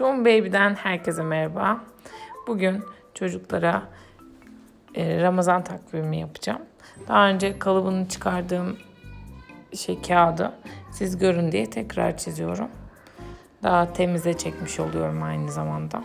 Tom Baby'den herkese merhaba. Bugün çocuklara e, Ramazan takvimi yapacağım. Daha önce kalıbını çıkardığım şey kağıdı siz görün diye tekrar çiziyorum. Daha temize çekmiş oluyorum aynı zamanda.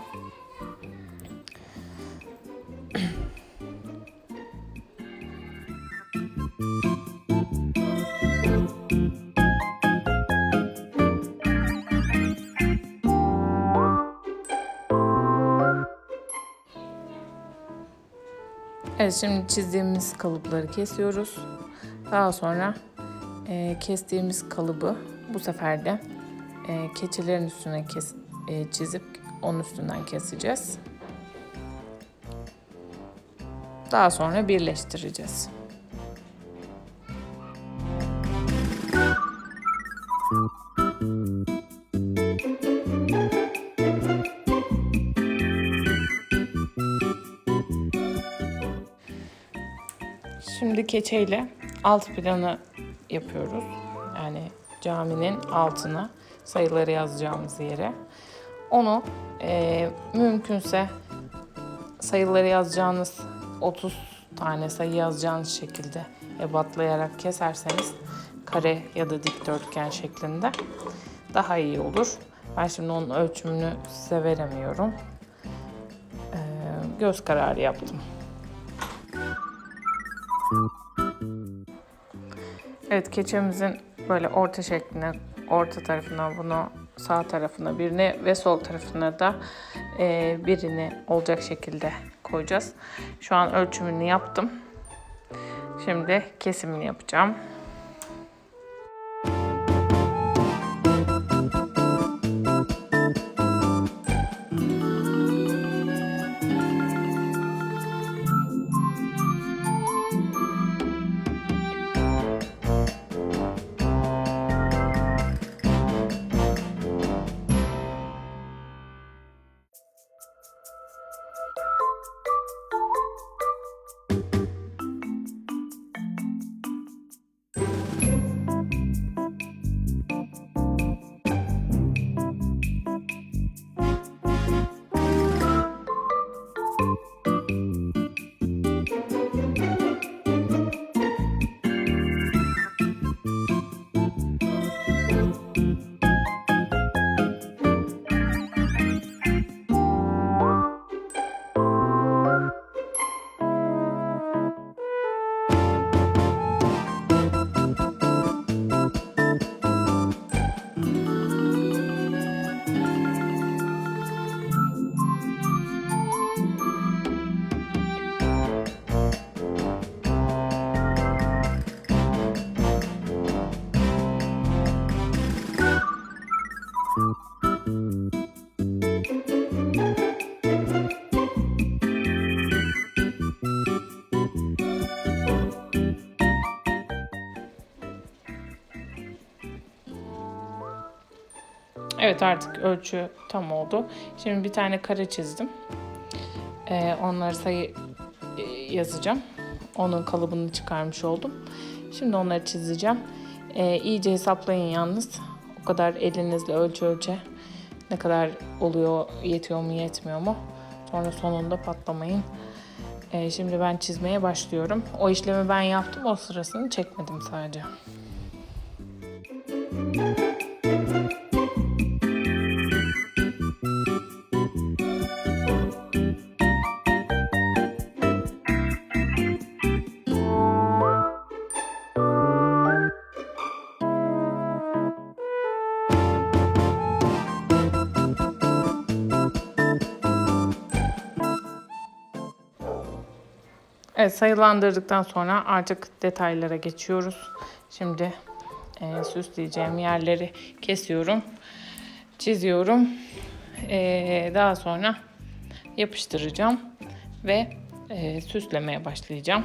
Evet şimdi çizdiğimiz kalıpları kesiyoruz. Daha sonra e, kestiğimiz kalıbı bu sefer de e, keçilerin üstüne kes, e, çizip onun üstünden keseceğiz. Daha sonra birleştireceğiz. Keçeyle alt planı yapıyoruz. Yani caminin altına sayıları yazacağımız yere. Onu e, mümkünse sayıları yazacağınız 30 tane sayı yazacağınız şekilde ebatlayarak keserseniz kare ya da dikdörtgen şeklinde daha iyi olur. Ben şimdi onun ölçümünü size veremiyorum. E, göz kararı yaptım. Evet keçemizin böyle orta şekline, orta tarafına bunu sağ tarafına birini ve sol tarafına da e, birini olacak şekilde koyacağız. Şu an ölçümünü yaptım. Şimdi kesimini yapacağım. Evet artık ölçü tam oldu. Şimdi bir tane kare çizdim. Ee, onları sayı e, yazacağım. Onun kalıbını çıkarmış oldum. Şimdi onları çizeceğim. Ee, iyice hesaplayın yalnız. O kadar elinizle ölçü ölçe. Ne kadar oluyor, yetiyor mu, yetmiyor mu? Sonra sonunda patlamayın. Ee, şimdi ben çizmeye başlıyorum. O işlemi ben yaptım. O sırasını çekmedim sadece. Evet sayılandırdıktan sonra artık detaylara geçiyoruz. Şimdi e, süsleyeceğim yerleri kesiyorum, çiziyorum. E, daha sonra yapıştıracağım ve e, süslemeye başlayacağım.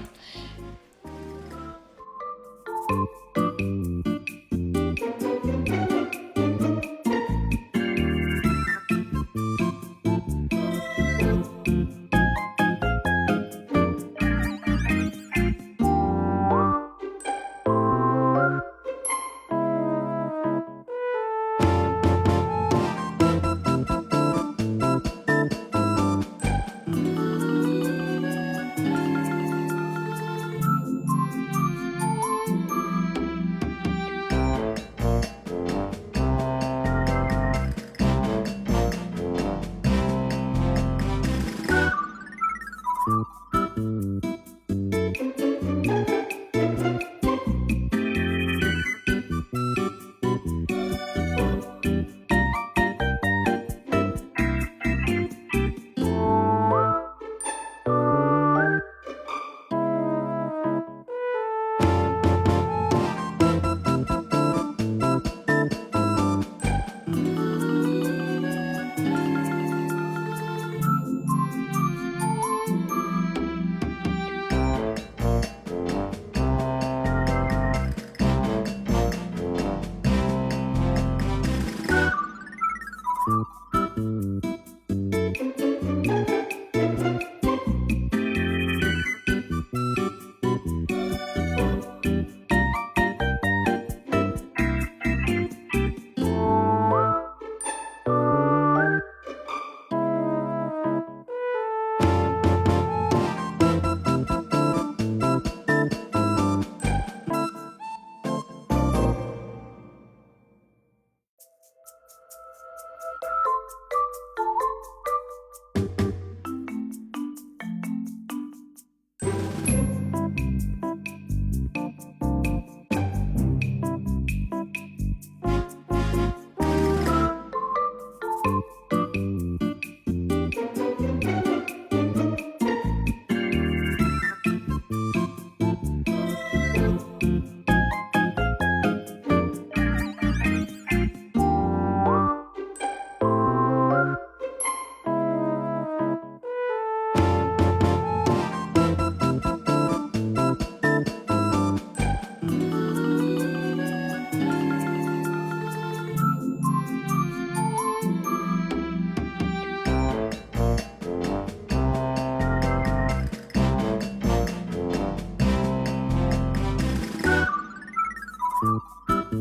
Şimdi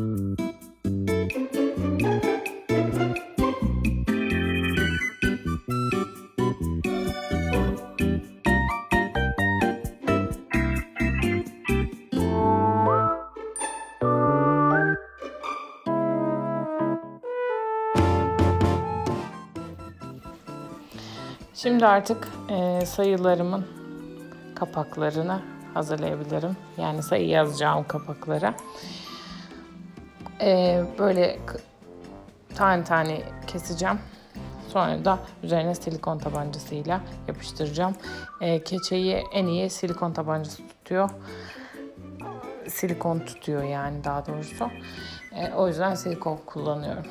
artık e, sayılarımın kapaklarını hazırlayabilirim. Yani sayı yazacağım kapaklara. E, böyle tane tane keseceğim. Sonra da üzerine silikon tabancasıyla yapıştıracağım. E, keçeyi en iyi silikon tabancası tutuyor. Silikon tutuyor yani daha doğrusu. E, o yüzden silikon kullanıyorum.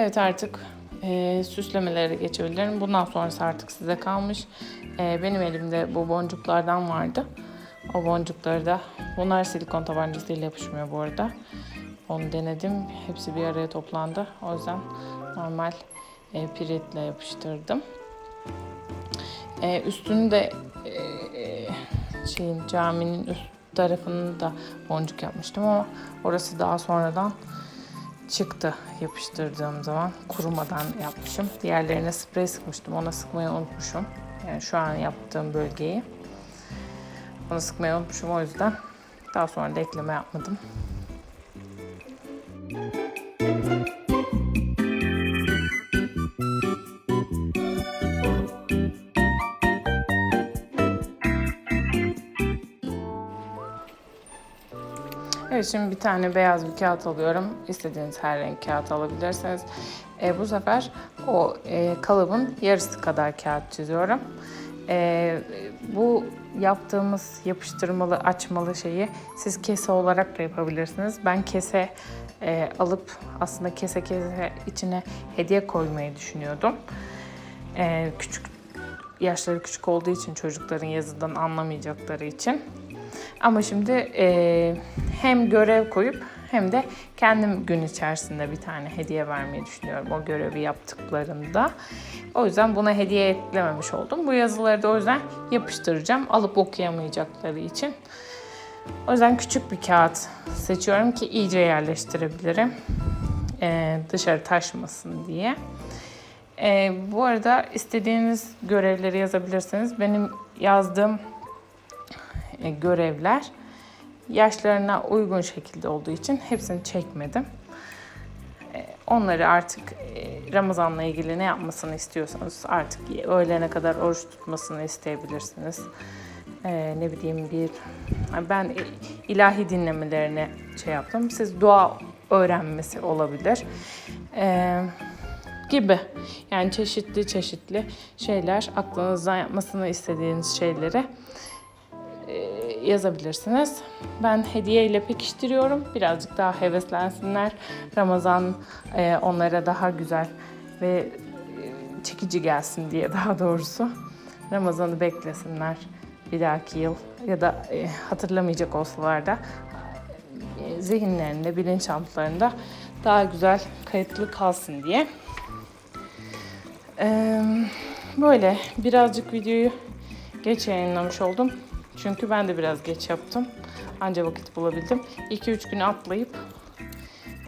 Evet artık e, süslemelere geçebilirim. Bundan sonrası artık size kalmış. E, benim elimde bu boncuklardan vardı. O boncukları da bunlar silikon tabancasıyla yapışmıyor bu arada. Onu denedim. Hepsi bir araya toplandı. O yüzden normal e, piritle yapıştırdım. E, üstünü de e, e, şeyin caminin üst tarafını da boncuk yapmıştım ama orası daha sonradan çıktı yapıştırdığım zaman kurumadan yapmışım. Diğerlerine sprey sıkmıştım. Ona sıkmayı unutmuşum. Yani şu an yaptığım bölgeyi. Onu sıkmayı unutmuşum o yüzden daha sonra da ekleme yapmadım. Şimdi bir tane beyaz bir kağıt alıyorum. İstediğiniz her renk kağıt alabilirsiniz. E, bu sefer o e, kalıbın yarısı kadar kağıt çiziyorum. E, bu yaptığımız yapıştırmalı açmalı şeyi siz kese olarak da yapabilirsiniz. Ben kese e, alıp aslında kese kese içine hediye koymayı düşünüyordum. E, küçük yaşları küçük olduğu için çocukların yazıdan anlamayacakları için. Ama şimdi e, hem görev koyup hem de kendim gün içerisinde bir tane hediye vermeyi düşünüyorum o görevi yaptıklarında. O yüzden buna hediye eklememiş oldum. Bu yazıları da o yüzden yapıştıracağım alıp okuyamayacakları için. O yüzden küçük bir kağıt seçiyorum ki iyice yerleştirebilirim. E, dışarı taşmasın diye. E, bu arada istediğiniz görevleri yazabilirsiniz. Benim yazdığım görevler yaşlarına uygun şekilde olduğu için hepsini çekmedim. E, Onları artık e, Ramazan'la ilgili ne yapmasını istiyorsanız artık öğlene kadar oruç tutmasını isteyebilirsiniz. E, ne bileyim bir ben ilahi dinlemelerini şey yaptım. Siz dua öğrenmesi olabilir. E, gibi. Yani çeşitli çeşitli şeyler aklınızdan yapmasını istediğiniz şeyleri e, yazabilirsiniz. Ben hediye ile pekiştiriyorum. Birazcık daha heveslensinler. Ramazan e, onlara daha güzel ve e, çekici gelsin diye daha doğrusu. Ramazan'ı beklesinler bir dahaki yıl ya da e, hatırlamayacak olsalar da e, zihinlerinde, bilinçaltlarında daha güzel kayıtlı kalsın diye. Ee, böyle birazcık videoyu geç yayınlamış oldum. Çünkü ben de biraz geç yaptım. Anca vakit bulabildim. 2-3 gün atlayıp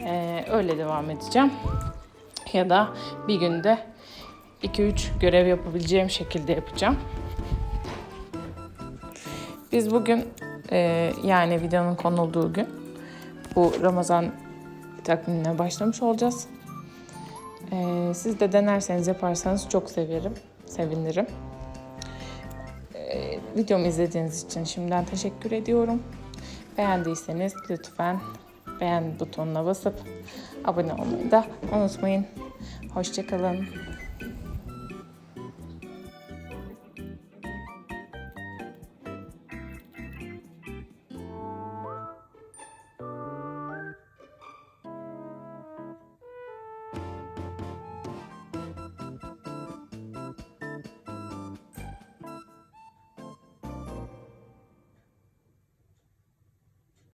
e, öyle devam edeceğim. Ya da bir günde 2-3 görev yapabileceğim şekilde yapacağım. Biz bugün e, yani videonun konulduğu gün bu Ramazan takvimine başlamış olacağız. Ee, siz de denerseniz yaparsanız çok severim, sevinirim. Videomu izlediğiniz için şimdiden teşekkür ediyorum. Beğendiyseniz lütfen beğen butonuna basıp abone olmayı da unutmayın. Hoşçakalın.